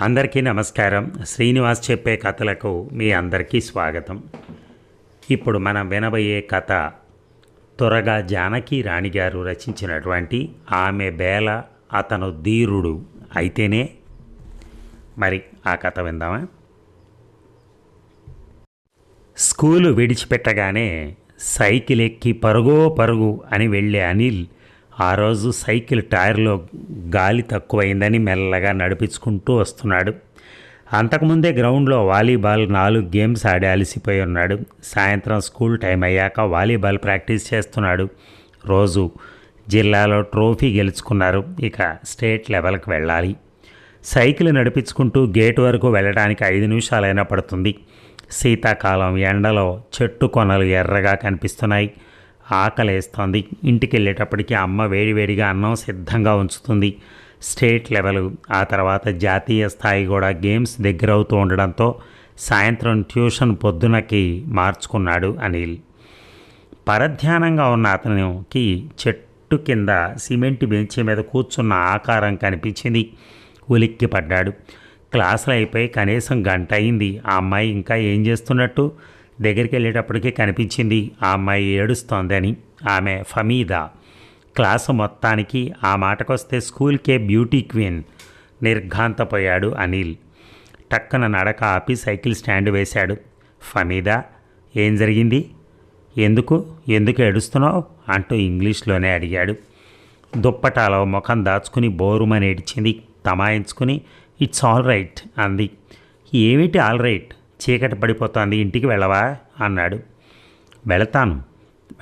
అందరికీ నమస్కారం. శ్రీనివాస్ చెప్పే కథలకు మీ అందరికీ స్వాగతం. ఇప్పుడు మనం వినబోయే కథ త్వరగా జానకి రాణి గారు రచించినటువంటి ఆమె బేల అతను ధీరుడు అయితేనే. మరి ఆ కథ విందామా? స్కూలు విడిచిపెట్టగానే సైకిల్ ఎక్కి పరుగో పరుగు అని వెళ్ళే అనిల్ ఆ రోజు సైకిల్ టైర్లో గాలి తక్కువైందని మెల్లగా నడిపించుకుంటూ వస్తున్నాడు. అంతకుముందే గ్రౌండ్లో వాలీబాల్ నాలుగు గేమ్స్ ఆడి అలసిపోయి ఉన్నాడు. సాయంత్రం స్కూల్ టైం అయ్యాక వాలీబాల్ ప్రాక్టీస్ చేస్తున్నాడు. రోజు జిల్లాలో ట్రోఫీ గెలుచుకున్నారు. ఇక స్టేట్ లెవెల్కి వెళ్ళాలి. సైకిల్ నడిపించుకుంటూ గేట్ వరకు వెళ్ళడానికి ఐదు నిమిషాలైనా పడుతుంది. శీతాకాలం ఎండలో చెట్టు కొనలు ఎర్రగా కనిపిస్తున్నాయి. ఆకలేస్తోంది. ఇంటికి వెళ్ళేటప్పటికి అమ్మ వేడివేడిగా అన్నం సిద్ధంగా ఉంచుతుంది. State level. ఆ తర్వాత జాతీయ స్థాయి కూడా గేమ్స్ దగ్గర అవుతూ ఉండడంతో సాయంత్రం ట్యూషన్ పొద్దునకి మార్చుకున్నాడు అనిల్. పరధ్యానంగా ఉన్న అతనికి చెట్టు కింద సిమెంట్ బెంచి మీద కూర్చున్న ఆకారం కనిపించింది. ఉలిక్కి పడ్డాడు క్లాసులు అయిపోయి కనీసం గంట అయింది. ఆ అమ్మాయి ఇంకా ఏం చేస్తున్నట్టు? దగ్గరికి వెళ్ళేటప్పటికి కనిపించింది ఆ అమ్మాయి ఏడుస్తోందని. ఆమె ఫమీదా. క్లాసు మొత్తానికి ఆ మాటకొస్తే స్కూల్కే బ్యూటీ క్వీన్. నిర్ఘాంతపోయాడు అనిల్. టక్కన నడక ఆపి సైకిల్ స్టాండ్ వేశాడు. ఫమీదా ఏం జరిగింది? ఎందుకు? ఎందుకు ఏడుస్తున్నావు? అంటూ ఇంగ్లీష్లోనే అడిగాడు. దుప్పటాలో ముఖం దాచుకుని బోరుమని ఏడ్చింది తమాయించుకుని ఇట్స్ ఆల్ రైట్ అంది. ఏమిటి ఆల్ రైట్? చీకటి పడిపోతోంది ఇంటికి వెళ్ళవా? అన్నాడు. వెళతాను.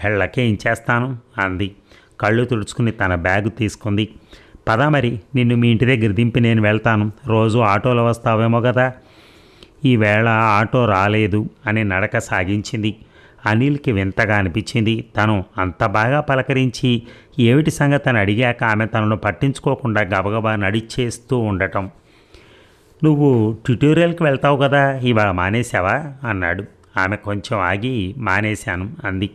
వెళ్ళకే చేస్తాను? అంది. కళ్ళు తుడుచుకుని తన బ్యాగు తీసుకుంది. పదా మరి నిన్ను మీ ఇంటి దగ్గర దింపి నేను వెళ్తాను. రోజు ఆటోలో వస్తావేమో కదా ఈవేళ ఆటో రాలేదు అని నడక సాగించింది. అనిల్కి వింతగా అనిపించింది. తను అంత బాగా పలకరించి ఏమిటి సంగతి అని అడిగాక ఆమె తనను పట్టించుకోకుండా గబగబా నడిచేస్తూ ఉండటం. నువ్వు ట్యుటోరియల్కి వెళ్తావు కదా ఇవాళ మానేశావా? అన్నాడు. ఆమె కొంచెం ఆగి మానేశాను అంది.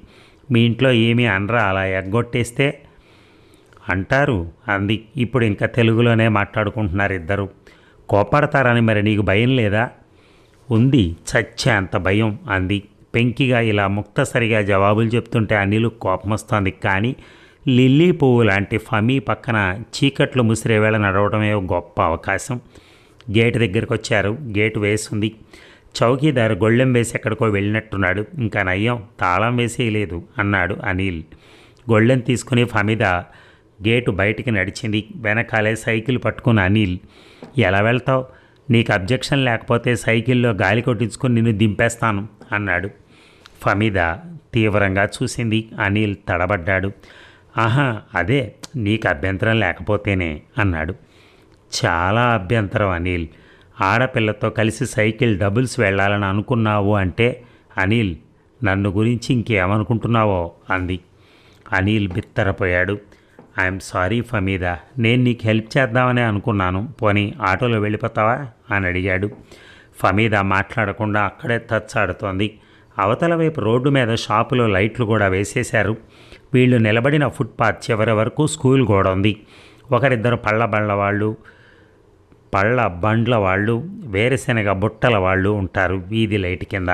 మీ ఇంట్లో ఏమీ అనరా అలా ఎగ్గొట్టేస్తే? అంటారు అంది. ఇప్పుడు ఇంకా తెలుగులోనే మాట్లాడుకుంటున్నారు ఇద్దరు. కోపడతారని మరి నీకు భయం లేదా? ఉంది చచ్చే అంత భయం అంది. పెంకిగా ఇలా ముక్తసరిగా జవాబులు చెప్తుంటే అనిలు కోపం వస్తుంది కానీ లిల్లీ పువ్వు లాంటి ఫమీ పక్కన చీకట్లు ముసిరే వేళ నడవడమే గొప్ప అవకాశం. గేటు దగ్గరకు వచ్చారు. గేటు వేసింది. చౌకీదారు గొళ్ళెం వేసి ఎక్కడికో వెళ్ళినట్టున్నాడు. ఇంకా నయ్యం తాళం వేసేయలేదు అన్నాడు అనిల్. గొళ్ళెం తీసుకుని ఫమిద గేటు బయటికి నడిచింది. వెనకాలే సైకిల్ పట్టుకుని అనిల్ ఎలా వెళ్తావు? నీకు అబ్జెక్షన్ లేకపోతే సైకిల్లో గాలి కొట్టించుకొని నిన్ను దింపేస్తాను అన్నాడు. ఫమీద తీవ్రంగా చూసింది. అనిల్ తడబడ్డాడు. ఆహా అదే. నీకు అభ్యంతరం లేకపోతేనే అన్నాడు. చాలా అభ్యంతరం అనిల్. ఆడపిల్లతో కలిసి సైకిల్ డబుల్స్ వెళ్ళాలని అనుకున్నావు అంటే అనిల్ నన్ను గురించి ఇంకేమనుకుంటున్నావో అంది. అనిల్ బిత్తరపోయాడు. ఐఎమ్ సారీ ఫమీదా నేను నీకు హెల్ప్ చేద్దామని అనుకున్నాను. పోనీ ఆటోలో వెళ్ళిపోతావా? అని అడిగాడు. ఫమీదా మాట్లాడకుండా అక్కడే తచ్చాడుతోంది. అవతల వైపు రోడ్డు మీద షాపులో లైట్లు కూడా వేసేశారు. వీళ్ళు నిలబడిన ఫుట్పాత్ చివరి వరకు స్కూల్ కూడా ఉంది. ఒకరిద్దరు పళ్ళ బళ్ళ వాళ్ళు పళ్ళ బండ్ల వాళ్ళు వేరుశెనగ బుట్టల వాళ్ళు ఉంటారు వీధి లైట్ కింద.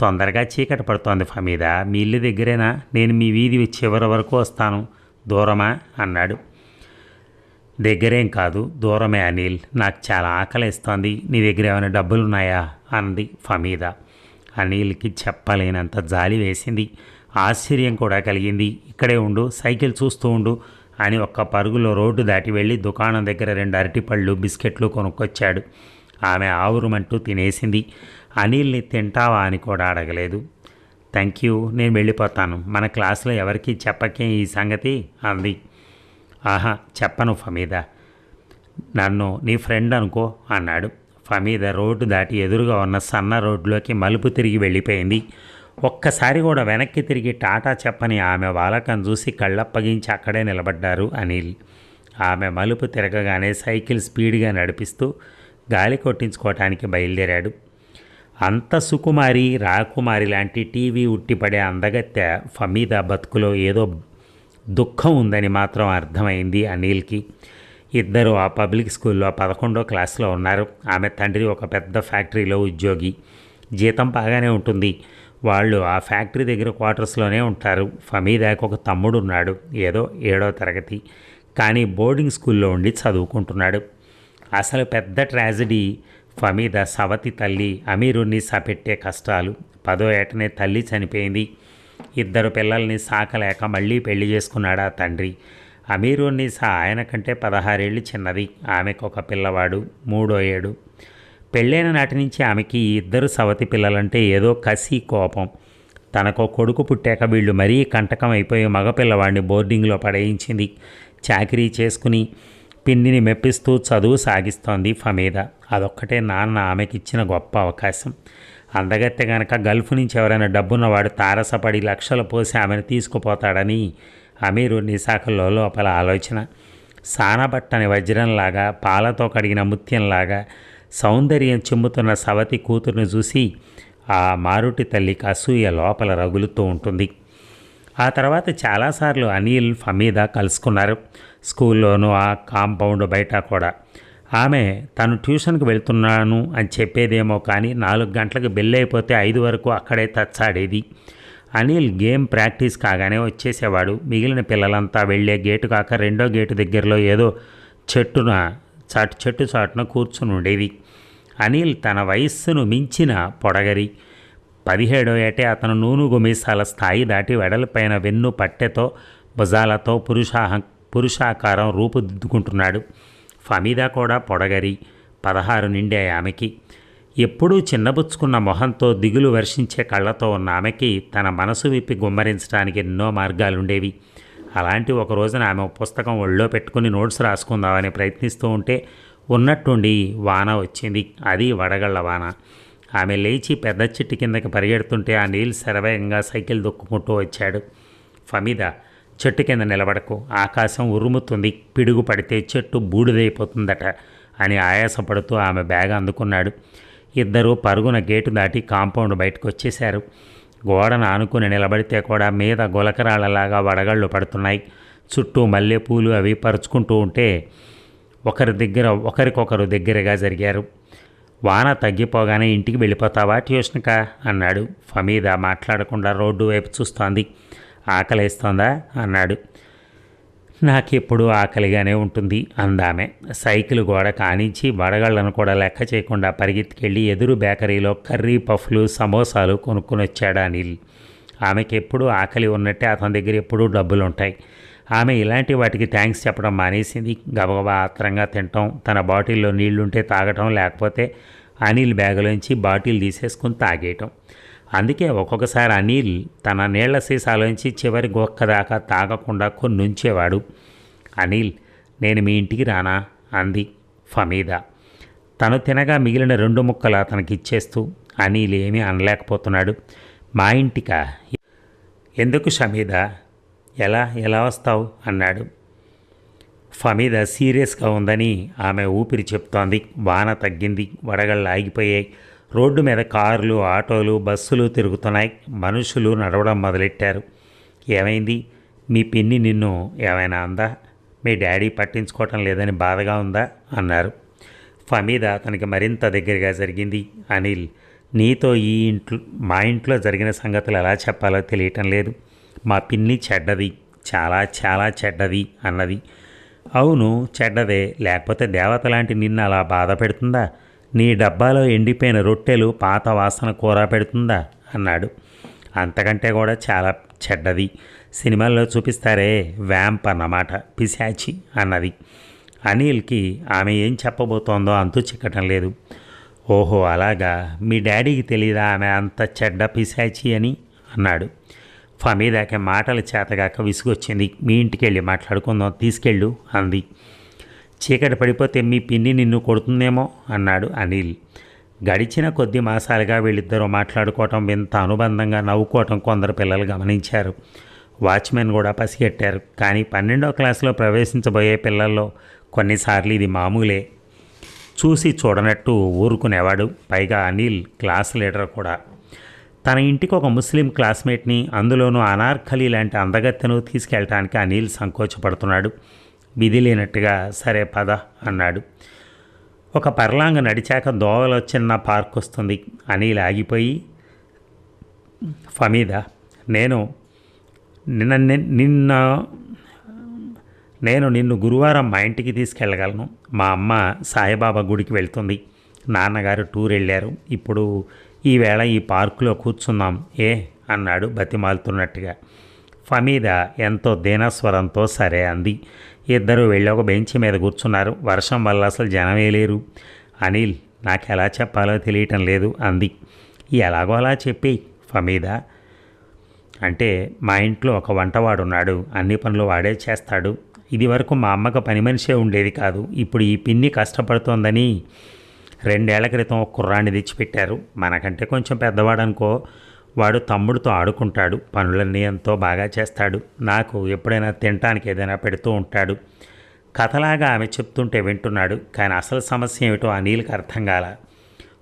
తొందరగా చీకటి పడుతోంది ఫమీద. మీ ఇల్లు దగ్గరేనా? నేను మీ వీధి చివరి వరకు వస్తాను. దూరమా? అన్నాడు. దగ్గరేం కాదు దూరమే అనిల్. నాకు చాలా ఆకలిస్తోంది. నీ దగ్గర ఏమైనా డబ్బులు ఉన్నాయా అంది ఫమీద. అనిల్కి చెప్పలేనంత జాలి వేసింది. ఆశ్చర్యం కూడా కలిగింది. ఇక్కడే ఉండు సైకిల్ చూస్తూ ఉండు. అని ఒక్క పరుగులో రోడ్డు దాటి వెళ్ళి దుకాణం దగ్గర రెండు అరటిపళ్ళు బిస్కెట్లు కొనుక్కొచ్చాడు. ఆమె ఆవురుమంటూ తినేసింది. అనిల్ని తింటావా అని కూడా అడగలేదు. థ్యాంక్ యూ నేను వెళ్ళిపోతాను. మన క్లాసులో ఎవరికీ చెప్పకే ఈ సంగతి అంది. ఆహా చెప్పను ఫమీద. నన్ను నీ ఫ్రెండ్ అనుకో అన్నాడు. ఫమీద రోడ్డు దాటి ఎదురుగా ఉన్న సన్న రోడ్లోకి మలుపు తిరిగి వెళ్ళిపోయింది. ఒక్కసారి కూడా వెనక్కి తిరిగి టాటా చెప్పని ఆమె వాలకం చూసి కళ్ళప్పగించి అక్కడే నిలబడ్డారు అనిల్. ఆమె మలుపు తిరగగానే సైకిల్ స్పీడ్గా నడిపిస్తూ గాలి కొట్టించుకోవటానికి బయలుదేరాడు. అంత సుకుమారి రాకుమారి లాంటి టీవీ ఉట్టిపడే అందగత్తె ఫమీదా బతుకులో ఏదో దుఃఖం ఉందని మాత్రం అర్థమైంది అనిల్కి. ఇద్దరు ఆ పబ్లిక్ స్కూల్లో పదకొండో క్లాస్లో ఉన్నారు. ఆమె తండ్రి ఒక పెద్ద ఫ్యాక్టరీలో ఉద్యోగి. జీతం బాగానే ఉంటుంది. వాళ్ళు ఆ ఫ్యాక్టరీ దగ్గర క్వార్టర్స్లోనే ఉంటారు. ఫమీదాకి ఒక తమ్ముడు ఉన్నాడు ఏదో ఏడో తరగతి. కానీ బోర్డింగ్ స్కూల్లో ఉండి చదువుకుంటున్నాడు. అసలు పెద్ద ట్రాజడీ ఫమీద సవతి తల్లి అమీరుని సపెట్టే కష్టాలు. పదో ఏటనే తల్లి చనిపోయింది. ఇద్దరు పిల్లల్ని సాకలేక మళ్ళీ పెళ్ళి చేసుకున్నాడు ఆ తండ్రి? అమీరున్నీసా ఆయన కంటే పదహారేళ్ళు చిన్నది. ఆమెకు ఒక పిల్లవాడు మూడో ఏడు. పెళ్ళైన నాటి నుంచి ఆమెకి ఇద్దరు సవతి పిల్లలంటే ఏదో కసి కోపం. తనకు కొడుకు పుట్టాక వీళ్ళు మరీ కంటకం అయిపోయి మగపిల్లవాడిని బోర్డింగ్లో పడేయించింది. చాకరీ చేసుకుని పిన్నిని మెప్పిస్తూ చదువు సాగిస్తోంది ఫమీద. అదొక్కటే నాన్న ఆమెకి ఇచ్చిన గొప్ప అవకాశం. అందగత్తె గనక గల్ఫ్ నుంచి ఎవరైనా డబ్బున్నవాడు తారసపడి లక్షలు పోసి ఆమెను తీసుకుపోతాడని అమీరు నిశాఖలో లోపల ఆలోచన. సానబట్టని వజ్రంలాగా పాలతో కడిగిన ముత్యంలాగా సౌందర్యం చెమ్ముతున్న సవతి కూతురును చూసి ఆ మారుటి తల్లికి అసూయ లోపల రగులుతూ ఉంటుంది. ఆ తర్వాత చాలాసార్లు అనిల్ ఫమీద కలుసుకున్నారు. స్కూల్లోనూ ఆ కాంపౌండ్ బయట కూడా. ఆమె తను ట్యూషన్కి వెళ్తున్నాను అని చెప్పేదేమో కానీ నాలుగు గంటలకు బెల్ అయిపోతే ఐదు వరకు అక్కడే తచ్చాడేది. అనిల్ గేమ్ ప్రాక్టీస్ కాగానే వచ్చేసేవాడు. మిగిలిన పిల్లలంతా వెళ్ళే గేటు కాక రెండో గేటు దగ్గరలో ఏదో చెట్టున చాటు చెట్టు చాటున కూర్చుని ఉండేది అనిల్ తన వయస్సును మించిన పొడగరి. పదిహేడో ఏటే అతను నూనె గుమీసాల స్థాయి దాటి వెడలపైన వెన్ను పట్టెతో భుజాలతో పురుషాహ పురుషాకారం రూపుదిద్దుకుంటున్నాడు. ఫమీదా కూడా పొడగరి. పదహారు నిండే ఆమెకి. ఎప్పుడూ చిన్నబుచ్చుకున్న మొహంతో దిగులు వర్షించే కళ్ళతో ఉన్న ఆమెకి తన మనసు విప్పి గుమ్మరించడానికి ఎన్నో మార్గాలుండేవి. అలాంటి ఒక రోజున ఆమె పుస్తకం ఒళ్ళో పెట్టుకుని నోట్స్ రాసుకుందామని ప్రయత్నిస్తూ ఉంటే ఉన్నట్టుండి వాన వచ్చింది. అది వడగళ్ళ వాన. ఆమె లేచి పెద్ద చెట్టు కిందకి పరిగెడుతుంటే ఆ నీళ్ళు శరవేగంగా సైకిల్ దొక్కుకుంటూ వచ్చాడు. ఫమీద చెట్టు కింద నిలబడకు. ఆకాశం ఉరుముతుంది. పిడుగు పడితే చెట్టు బూడిదైపోతుందట అని ఆయాసపడుతూ ఆమె బ్యాగ్ అందుకున్నాడు. ఇద్దరూ పరుగున గేటు దాటి కాంపౌండ్ బయటకు వచ్చేశారు గోడను ఆనుకుని నిలబడితే కూడా మీద గులకరాళ్ళలాగా వడగళ్ళు పడుతున్నాయి. చుట్టూ మల్లెపూలు అవి పరుచుకుంటూ ఉంటే ఒకరి దగ్గర ఒకరికొకరు దగ్గరగా జరిగారు. వాన తగ్గిపోగానే ఇంటికి వెళ్ళిపోతావా ట్యూషన్కా? అన్నాడు. ఫమీద మాట్లాడకుండా రోడ్డు వైపు చూస్తోంది. ఆకలేస్తోందా? అన్నాడు. నాకెప్పుడు ఆకలిగానే ఉంటుంది అందామె. సైకిల్ గోడ కానించి వడగళ్ళను కూడా లెక్క చేయకుండా పరిగెత్తికెళ్ళి ఎదురు బేకరీలో కర్రీ పఫ్లు సమోసాలు కొనుక్కొని వచ్చాడు అనిల్ ఆమెకి ఆకలి ఉన్నట్టే అతని దగ్గర ఎప్పుడూ డబ్బులుంటాయి. ఆమె ఇలాంటి వాటికి థ్యాంక్స్ చెప్పడం మానేసింది. గబగబా ఆత్రంగా తినటం తన బాటిల్లో నీళ్ళుంటే తాగటం లేకపోతే అనిల్ బ్యాగులోంచి బాటిల్ తీసేసుకుని తాగేయటం. అందుకే ఒక్కొక్కసారి అనిల్ తన నీళ్ళ సీసాలోంచి చివరి గొక్క దాకా తాగకుండా కొన్ని ఉంచేవాడు అనిల్ నేను మీ ఇంటికి రానా? అంది ఫమీద. తను తినగా మిగిలిన రెండు ముక్కలు అతనికి ఇచ్చేస్తూ అనిల్ ఏమీ అనలేకపోతున్నాడు. మా ఇంటికా? ఎందుకు షమీద ఎలా ఎలా వస్తావు? అన్నాడు. ఫమీద సీరియస్గా ఉందని ఆమె ఊపిరి చెప్తోంది. వాన తగ్గింది. వడగళ్ళు ఆగిపోయాయి. రోడ్డు మీద కార్లు ఆటోలు బస్సులు తిరుగుతున్నాయి. మనుషులు నడవడం మొదలెట్టారు. ఏమైంది? మీ పిన్ని నిన్ను ఏమైనా అందా? మీ డాడీ పట్టించుకోవటం లేదని బాధగా ఉందా? అన్నారు. ఫమీద అతనికి మరింత దగ్గరగా జరిగింది. అనిల్ నీతో ఈ ఇంట్లో మా ఇంట్లో జరిగిన సంగతులు ఎలా చెప్పాలో తెలియటం లేదు. మా పిన్ని చెడ్డది చాలా చాలా చెడ్డది అన్నది. అవును చెడ్డదే. లేకపోతే దేవత లాంటి నిన్ను అలా బాధ పెడుతుందా? నీ డబ్బాలో ఎండిపోయిన రొట్టెలు పాత వాసన కూర పెడుతుందా? అన్నాడు. అంతకంటే కూడా చాలా చెడ్డది. సినిమాల్లో చూపిస్తారే వ్యాంప్ అన్నమాట పిశాచి అన్నది. అనిల్కి ఆమె ఏం చెప్పబోతోందో అంతూ చిక్కటం లేదు. ఓహో అలాగా? మీ డాడీకి తెలియదా ఆమె అంత చెడ్డ పిశాచి అని? అన్నాడు. ఫమీదాకి మాటలు చేతగాక విసుగొచ్చింది మీ ఇంటికి వెళ్ళి మాట్లాడుకుందాం తీసుకెళ్ళు అంది. చీకటి పడిపోతే మీ పిన్ని నిన్ను కొడుతుందేమో అన్నాడు అనిల్. గడిచిన కొద్ది మాసాలుగా వీళ్ళిద్దరూ మాట్లాడుకోవటం వింత అనుబంధంగా నవ్వుకోవటం కొందరు పిల్లలు గమనించారు. వాచ్మెన్ కూడా పసిగట్టారు. కానీ పన్నెండో క్లాసులో ప్రవేశించబోయే పిల్లల్లో కొన్నిసార్లు ఇది మామూలే. చూసి చూడనట్టు ఊరుకునేవాడు. పైగా అనిల్ క్లాస్ లీడర్ కూడా. తన ఇంటికి ఒక ముస్లిం క్లాస్మేట్ని అందులోనూ అనార్కలి లాంటి అందగత్తెను తీసుకెళ్ళటానికి అనిల్ సంకోచపడుతున్నాడు. విధి లేనట్టుగా సరే పద అన్నాడు. ఒక పర్లాంగ నడిచాక దోవలో చిన్న పార్క్ వస్తుంది. అనిల్ ఆగిపోయి ఫమీద నేను నిన్న నిన్న నేను నిన్ను గురువారం మా ఇంటికి తీసుకెళ్ళగలను. మా అమ్మ సాయిబాబా గుడికి వెళ్తుంది. నాన్నగారు టూర్ వెళ్ళారు ఇప్పుడు ఈవేళ ఈ పార్కులో కూర్చున్నాం. ఏ? అన్నాడు బతిమాలుతున్నట్టుగా. ఫమీద ఎంతో దీనస్వరంతో సరే అంది. ఇద్దరు వెళ్ళి ఒక బెంచ్ మీద కూర్చున్నారు. వర్షం వల్ల అసలు జనమే లేరు. అనిల్ నాకు ఎలా చెప్పాలో తెలియటం లేదు అంది. ఎలాగో అలా చెప్పి ఫమీద. అంటే మా ఇంట్లో ఒక వంటవాడున్నాడు. అన్ని పనులు వాడే చేస్తాడు. ఇది వరకు మా అమ్మకు పని మనిషే ఉండేది కాదు. ఇప్పుడు ఈ పిన్ని కష్టపడుతోందని రెండేళ్ళ క్రితం ఒక కుర్రాన్ని తెచ్చిపెట్టారు. మనకంటే కొంచెం పెద్దవాడనుకో వాడు తమ్ముడితో ఆడుకుంటాడు. పనులన్నీ ఎంతో బాగా చేస్తాడు. నాకు ఎప్పుడైనా తినటానికి ఏదైనా పెడుతూ ఉంటాడు. కథలాగా ఆమె చెప్తుంటే వింటున్నాడు. కానీ అసలు సమస్య ఏమిటో అనిల్కి అర్థం కాల.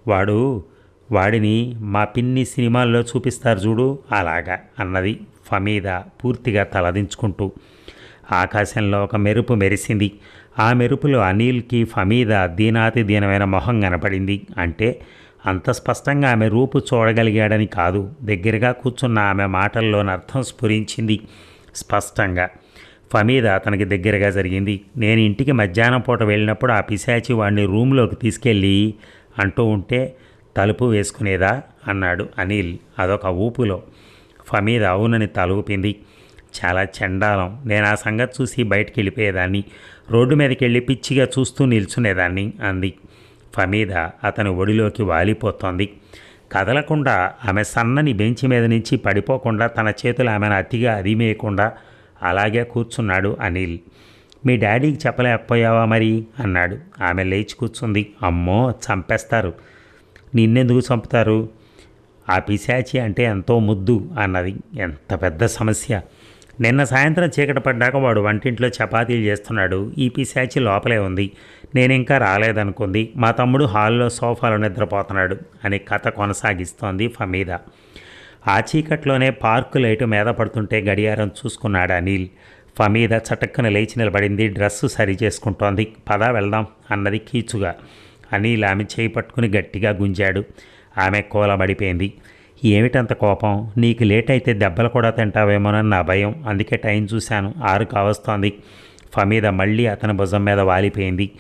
వాడు వాడిని మా పిన్ని సినిమాల్లో చూపిస్తారు చూడు అలాగా అన్నది ఫమీద పూర్తిగా తలదించుకుంటూ. ఆకాశంలో ఒక మెరుపు మెరిసింది. ఆ మెరుపులో అనిల్కి ఫమీద దీనాతి దీనమైన మొహం కనపడింది. అంటే అంత స్పష్టంగా ఆమె రూపు చూడగలిగాడని కాదు. దగ్గరగా కూర్చున్న ఆమె మాటల్లోని అర్థం స్ఫురించింది. స్పష్టంగా. ఫమీద అతనికి దగ్గరగా జరిగింది. నేను ఇంటికి మధ్యాహ్నం పూట వెళ్ళినప్పుడు ఆ పిశాచి వాడిని రూమ్లోకి తీసుకెళ్ళి అంటూ ఉంటే తలుపు వేసుకునేదా? అన్నాడు అనిల్ అదొక ఊపులో. ఫమీద అవునని తలుపింది. చాలా చండాలం. నేను ఆ సంగతి చూసి బయటికి వెళ్ళిపోయేదాన్ని. రోడ్డు మీదకి వెళ్ళి పిచ్చిగా చూస్తూ నిల్చునేదాన్ని అంది. ఫమీద అతని ఒడిలోకి వాలిపోతోంది. కదలకుండా ఆమె సన్నని బెంచి మీద నుంచి పడిపోకుండా తన చేతులు ఆమెను అతిగా అదిమేయకుండా అలాగే కూర్చున్నాడు అనిల్. మీ డాడీకి చెప్పలేకపోయావా మరి? అన్నాడు. ఆమె లేచి కూర్చుంది. అమ్మో చంపేస్తారు. నిన్నెందుకు చంపుతారు? ఆ పిశాచి అంటే ఎంతో ముద్దు అన్నది. ఎంత పెద్ద సమస్య. నిన్న సాయంత్రం చీకట పడ్డాక వాడు వంటింట్లో చపాతీలు చేస్తున్నాడు. ఈ పిశాచి లోపలే ఉంది. నేను ఇంకా రాలేదనుకుంది. మా తమ్ముడు హాల్లో సోఫాలో నిద్రపోతున్నాడు అని కథ కొనసాగిస్తోంది ఫమీద. ఆ చీకట్లోనే పార్కు లైటు మీద పడుతుంటే గడియారం చూసుకున్నాడు అనిల్ ఫమీద చటక్కున లేచి నిలబడింది. డ్రెస్సు సరి చేసుకుంటోంది పద వెళ్దాం అన్నది కీచుగా. అనిల్ ఆమె చేయి పట్టుకుని గట్టిగా గుంజాడు. ఆమె కోలబడిపోయింది. ఏమిటంత కోపం? నీకు లేట్ అయితే దెబ్బలు కూడా తింటావేమోనని నా భయం. అందుకే టైం చూశాను. ఆరు కావస్తోంది. ఫమీద మళ్ళీ అతని భుజం మీద వాలిపోయింది.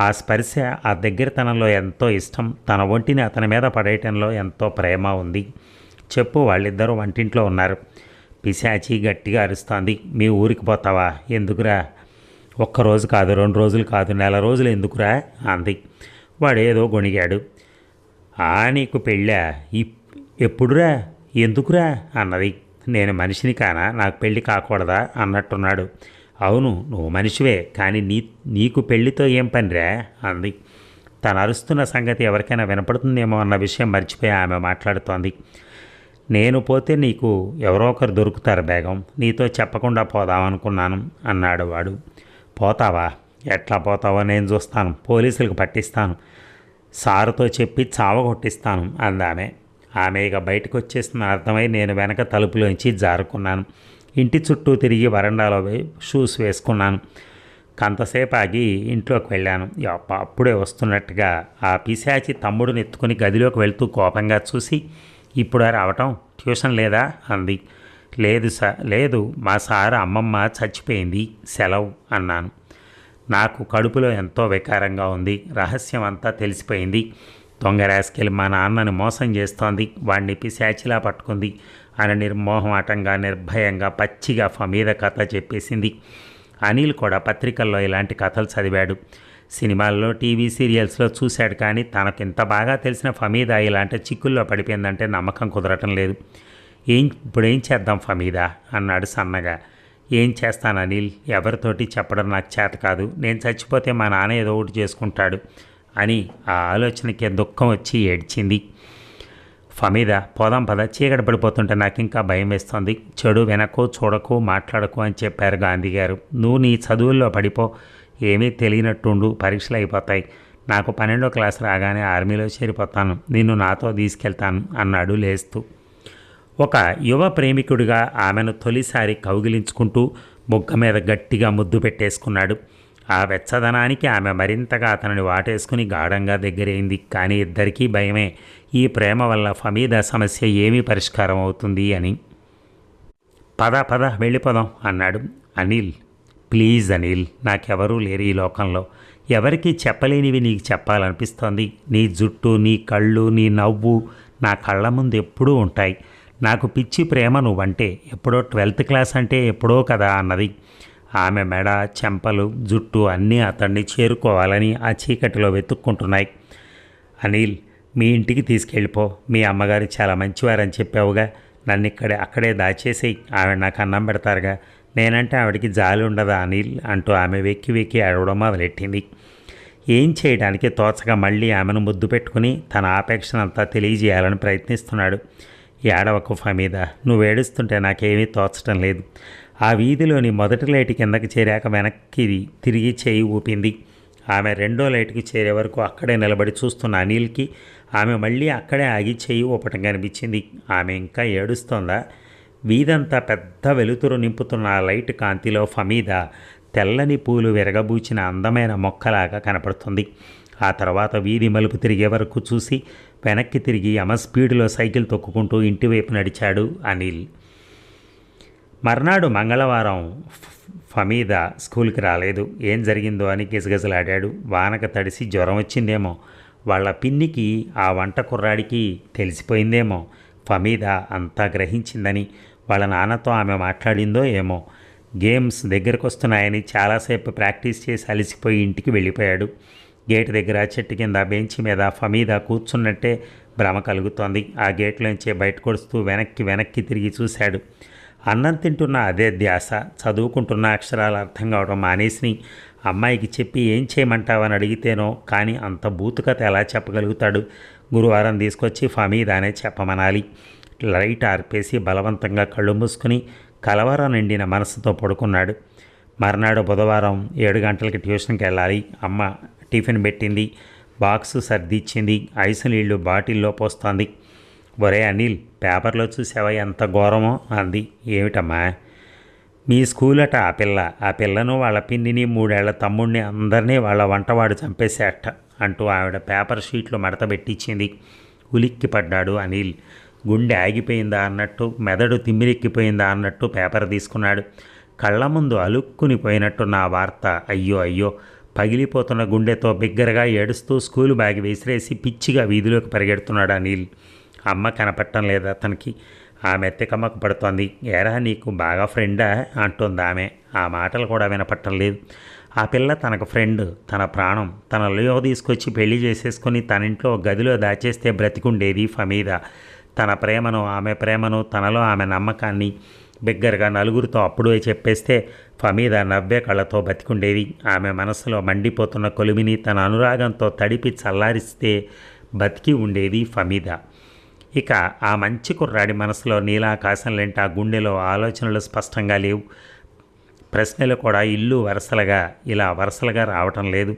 ఆ స్పర్శ ఆ దగ్గరతనంలో ఎంతో ఇష్టం. తన ఒంటిని అతని మీద పడేయటంలో ఎంతో ప్రేమ ఉంది. చెప్పు వాళ్ళిద్దరూ వంటింట్లో ఉన్నారు. పిశాచి గట్టిగా అరుస్తోంది. మీ ఊరికి పోతావా? ఎందుకురా? ఒక్కరోజు కాదు రెండు రోజులు కాదు నెల రోజులు ఎందుకురా? అంది. వాడేదో గొణిగాడు. ఆ నీకు పెళ్ళా? ఈ ఎప్పుడురా? ఎందుకురా? అన్నది. నేను మనిషిని కానా? నాకు పెళ్ళి కాకూడదా? అన్నట్టున్నాడు. అవును నువ్వు మనిషివే కానీ నీ నీకు పెళ్ళితో ఏం పనిరా? అంది. తను అరుస్తున్న సంగతి ఎవరికైనా వినపడుతుందేమో అన్న విషయం మర్చిపోయి ఆమె మాట్లాడుతోంది. నేను పోతే నీకు ఎవరో ఒకరు దొరుకుతారు బేగం. నీతో చెప్పకుండా పోదామనుకున్నాను అన్నాడు వాడు. పోతావా? ఎట్లా పోతావో నేను చూస్తాను. పోలీసులకు పట్టిస్తాను. సారుతో చెప్పి చావ కొట్టిస్తాను అందామే. ఆమె ఇక బయటకు వచ్చేసిన అర్థమై నేను వెనక తలుపులోంచి జారుకున్నాను. ఇంటి చుట్టూ తిరిగి వరండాలో షూస్ వేసుకున్నాను. కొంతసేపు ఆగి ఇంట్లోకి వెళ్ళాను. అప్పుడే వస్తున్నట్టుగా ఆ పిశాచి తమ్ముడిని ఎత్తుకుని గదిలోకి వెళ్తూ కోపంగా చూసి ఇప్పుడు రావటం? ట్యూషన్ లేదా? అంది. లేదు సార్ లేదు మా సార్ అమ్మమ్మ చచ్చిపోయింది. సెలవు అన్నాను. నాకు కడుపులో ఎంతో వికారంగా ఉంది. రహస్యం అంతా తెలిసిపోయింది. దొంగ రాసుకెళ్ళి మా నాన్నని మోసం చేస్తోంది. వాడిని పిశాచిలా పట్టుకుంది. అని నిర్మోహమాటంగా నిర్భయంగా పచ్చిగా ఫమీద కథ చెప్పేసింది. అనిల్ కూడా పత్రికల్లో ఇలాంటి కథలు చదివాడు. సినిమాల్లో టీవీ సీరియల్స్లో చూశాడు కానీ తనకింత బాగా తెలిసిన ఫమీదా ఇలాంటి చిక్కుల్లో పడిపోయిందంటే నమ్మకం కుదరటం లేదు. ఏం ఇప్పుడు ఏం చేద్దాం ఫమీదా అన్నాడు సన్నగా. ఏం చేస్తాను అనిల్? ఎవరితోటి చెప్పడం నాకు చేత కాదు. నేను చచ్చిపోతే మా నాన్న ఏదో ఒకటి చేసుకుంటాడు. అని ఆ ఆలోచనకి దుఃఖం వచ్చి ఏడ్చింది. ఫమీద పోదాం పద చీకటి పడిపోతుంటే నాకు ఇంకా భయం వేస్తోంది. చెడు వెనకో చూడకు మాట్లాడకు అని చెప్పారు గాంధీ గారు. నువ్వు నీ చదువుల్లో పడిపో ఏమీ తెలియనట్టుండు పరీక్షలు అయిపోతాయి. నాకు పన్నెండో క్లాస్ రాగానే ఆర్మీలో చేరిపోతాను. నిన్ను నాతో తీసుకెళ్తాను అన్నాడు లేస్తూ. ఒక యువ ప్రేమికుడిగా ఆమెను తొలిసారి కౌగిలించుకుంటూ బుగ్గ మీద గట్టిగా ముద్దు పెట్టేసుకున్నాడు. ఆ వెచ్చదనానికి ఆమె మరింతగా అతనిని వాటేసుకుని గాఢంగా దగ్గరైంది. కానీ ఇద్దరికీ భయమే. ఈ ప్రేమ వల్ల ఫమీద సమస్య ఏమీ పరిష్కారం అవుతుంది అని. పద పద వెళ్ళిపోదాం అన్నాడు అనిల్. ప్లీజ్ అనిల్ నాకెవరూ లేరు ఈ లోకంలో. ఎవరికి చెప్పలేనివి నీకు చెప్పాలనిపిస్తోంది. నీ జుట్టు నీ కళ్ళు నీ నవ్వు నా కళ్ళ ముందు ఎప్పుడూ ఉంటాయి. నాకు పిచ్చి ప్రేమ నువ్వంటే ఎప్పుడో ట్వెల్త్ క్లాస్ అంటే ఎప్పుడో కదా అన్నది. ఆమె మెడ చెంపలు జుట్టు అన్నీ అతన్ని చేరుకోవాలని ఆ చీకటిలో వెతుక్కుంటున్నాయి. అనిల్ మీ ఇంటికి తీసుకెళ్ళిపో. మీ అమ్మగారు చాలా మంచివారని చెప్పావుగా. నన్ను ఇక్కడే అక్కడే దాచేసి ఆవిడ నాకు అన్నం పెడతారుగా. నేనంటే ఆవిడకి జాలి ఉండదా అనిల్? అంటూ ఆమె వెక్కి వెక్కి అడవడం మొదలెట్టింది. ఏం చేయడానికి తోచగా మళ్ళీ ఆమెను ముద్దు పెట్టుకుని తన ఆపేక్షనంతా తెలియజేయాలని ప్రయత్నిస్తున్నాడు. ఏడవకు ఫమీద నువ్వు ఏడుస్తుంటే నాకేమీ తోచటం లేదు. ఆ వీధిలోని మొదటి లైట్ కిందకి చేరాక వెనక్కి తిరిగి చేయి ఊపింది. ఆమె రెండో లైట్కి చేరే వరకు అక్కడే నిలబడి చూస్తున్న అనిల్కి ఆమె మళ్ళీ అక్కడే ఆగి చేయి ఊపటం కనిపించింది. ఆమె ఇంకా ఏడుస్తోందా? వీధంతా పెద్ద వెలుతురు నింపుతున్న ఆ లైట్ కాంతిలో ఫమీద తెల్లని పూలు విరగబూచిన అందమైన మొక్కలాగా కనపడుతుంది. ఆ తర్వాత వీధి మలుపు తిరిగే వరకు చూసి వెనక్కి తిరిగి యమ స్పీడ్లో సైకిల్ తొక్కుకుంటూ ఇంటివైపు నడిచాడు అనిల్. మర్నాడు మంగళవారం ఫమీద స్కూల్కి రాలేదు. ఏం జరిగిందో అని గిజగిజలాడాడు వానక తడిసి జ్వరం వచ్చిందేమో. వాళ్ళ పిన్నికి ఆ వంట కుర్రాడికి తెలిసిపోయిందేమో. ఫమీద అంతా గ్రహించిందని వాళ్ళ నాన్నతో ఆమె మాట్లాడిందో ఏమో. గేమ్స్ దగ్గరకు వస్తున్నాయని చాలాసేపు ప్రాక్టీస్ చేసి అలసిపోయి ఇంటికి వెళ్ళిపోయాడు. గేట్ దగ్గర చెట్టు కింద బెంచ్ మీద ఫమీద కూర్చున్నట్టే భ్రమ కలుగుతోంది. ఆ గేట్లోంచి బయట కొడుస్తూ వెనక్కి వెనక్కి తిరిగి చూశాడు. అన్నం తింటున్న అదే ధ్యాస చదువుకుంటున్న అక్షరాలు అర్థం కావడం మానేసి అమ్మాయికి చెప్పి ఏం చేయమంటావని అడిగితేనో కానీ అంత బూతుకత ఎలా చెప్పగలుగుతాడు? గురువారం తీసుకొచ్చి ఫమీదానే చెప్పమనాలి. లైట్ ఆర్పేసి బలవంతంగా కళ్ళు మూసుకుని కలవర నిండిన మనసుతో పడుకున్నాడు. మర్నాడు బుధవారం ఏడు గంటలకి ట్యూషన్కి వెళ్ళాలి. అమ్మ టిఫిన్ పెట్టింది. బాక్సు సర్దిచ్చింది. ఐస్ నీళ్ళు బాటిల్లో పోస్తోంది. ఒరే అనిల్ పేపర్లో చూసావా ఎంత ఘోరమో? అంది. ఏమిటమ్మా? మీ స్కూల్ అట ఆ పిల్ల. ఆ పిల్లను వాళ్ళ పిన్నిని మూడేళ్ళ తమ్ముడిని అందరినీ వాళ్ళ వంటవాడు చంపేసేట అంటూ ఆవిడ పేపర్ షీట్లు మడత పెట్టించింది. ఉలిక్కి పడ్డాడు అనిల్. గుండె ఆగిపోయిందా అన్నట్టు మెదడు తిమ్మిరెక్కిపోయిందా అన్నట్టు పేపర్ తీసుకున్నాడు. కళ్ళ ముందు అలుక్కుని పోయినట్టున్న ఆ వార్త అయ్యో అయ్యో పగిలిపోతున్న గుండెతో బిగ్గరగా ఏడుస్తూ స్కూలు బ్యాగ్ విసిరేసి పిచ్చిగా వీధిలోకి పరిగెడుతున్నాడు అనిల్. అమ్మ కనపడటం లేదు అతనికి. ఆమె ఎత్తకమ్మకు పడుతోంది. ఎరా నీకు బాగా ఫ్రెండా అంటుంది ఆమె. ఆ మాటలు కూడా వినపట్టం లేదు. ఆ పిల్ల తనకు ఫ్రెండ్ తన ప్రాణం. తన లో తీసుకొచ్చి పెళ్ళి చేసేసుకొని తన ఇంట్లో గదిలో దాచేస్తే బ్రతికుండేది ఫమీద. తన ప్రేమను ఆమె ప్రేమను తనలో ఆమె నమ్మకాన్ని బిగ్గరగా నలుగురితో అప్పుడే చెప్పేస్తే ఫమీద నవ్వే కళ్ళతో బతికుండేది. ఆమె మనసులో మండిపోతున్న కొలిమిని తన అనురాగంతో తడిపి చల్లారిస్తే బతికి ఉండేది ఫమీద. ఇక ఆ మంచి కుర్రాడి మనసులో నీలాకాశం లేంటి ఆ గుండెలో ఆలోచనలు స్పష్టంగా లేవు. ప్రశ్నలు కూడా ఇల్లు వరుసలుగా ఇలా వరుసలుగా రావటం లేదు.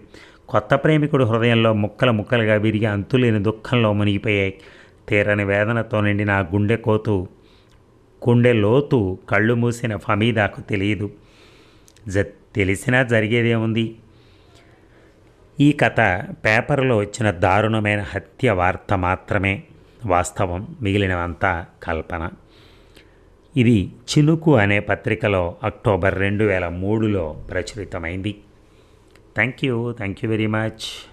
కొత్త ప్రేమికుడు హృదయంలో ముక్కలు ముక్కలుగా విరిగి అంతులేని దుఃఖంలో మునిగిపోయాయి. తీరని వేదనతో నిండిన ఆ గుండె కోతు గుండె లోతు కళ్ళు మూసిన ఫమీదాకు తెలియదు. జ తెలిసినా జరిగేదేముంది ఈ కథ పేపర్లో వచ్చిన దారుణమైన హత్య వార్త మాత్రమే. వాస్తవం మిగిలినవంతా కల్పన. ఇది చినుకు అనే పత్రికలో అక్టోబర్ రెండు వేల మూడులో ప్రచురితమైంది. Thank you thank you very much.